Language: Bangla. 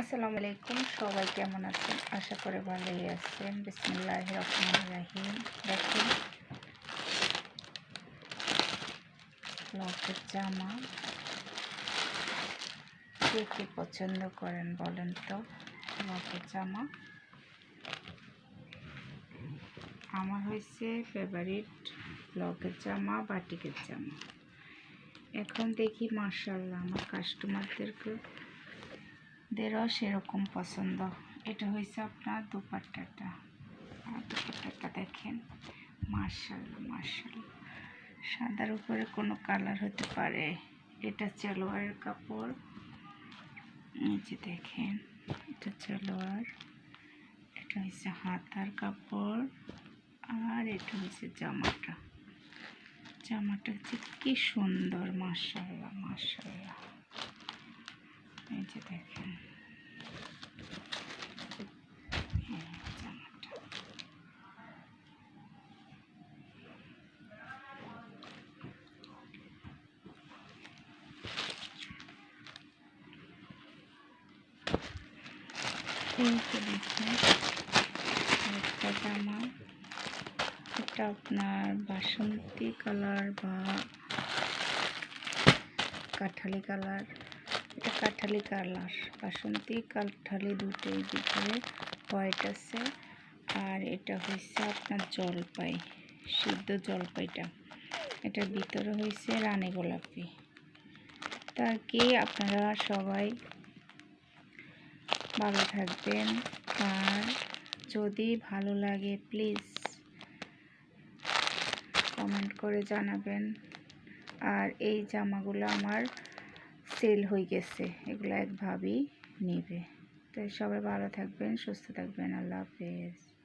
আসসালামু আলাইকুম, সবাই কেমন আছেন? আশা করে ভালোই আছেন। বিসমুল্লাহ রহমান রাহিম। দেখুন, লকের জামা। কে কে পছন্দ করেন বলেন তো? লকের জামা। আমার হয়েছে ফেভারিট লকের জামা, বাটিকের জামা। এখন দেখি মার্শাল্লাহ আমার কাস্টমারদেরকে দেরও সেরকম পছন্দ। এটা হয়েছে আপনার দুপাট্টাটা। দুপাট্টাটা দেখেন মার্শাল্লাহ মার্শাল্লাহ সাদার উপরে কোনো কালার হতে পারে। এটা সালোয়ারের কাপড়। যে দেখেন, এটা সালোয়ার। এটা হচ্ছে হাতার কাপড়। আর এটা হচ্ছে জামাটা। জামাটা হচ্ছে কি সুন্দর মার্শাল্লাহ মার্শাল্লাহ যে দেখেন একটা জামা এটা আপনার বাসন্তী কালার বা কাঠালি কালার। এটা কাঠালি কালার, বাসন্তী কাঠালি দুটোই ভিতরে হোয়াইট আছে। আর এটা হয়েছে আপনার জলপাই, সিদ্ধ জলপাইটা। এটার ভিতরে হয়েছে রানী গোলাপি। তা কি আপনারা সবাই ভালো থাকবেন। আর যদি ভালো লাগে প্লিজ কমেন্ট করে জানাবেন। আর এই জামাগুলো আমার সেল হয়ে গেছে, এগুলো একভাবেই ভাবি নেবে। তাই সবাই ভালো থাকবেন, সুস্থ থাকবেন, আল্লাহ হাফেজ।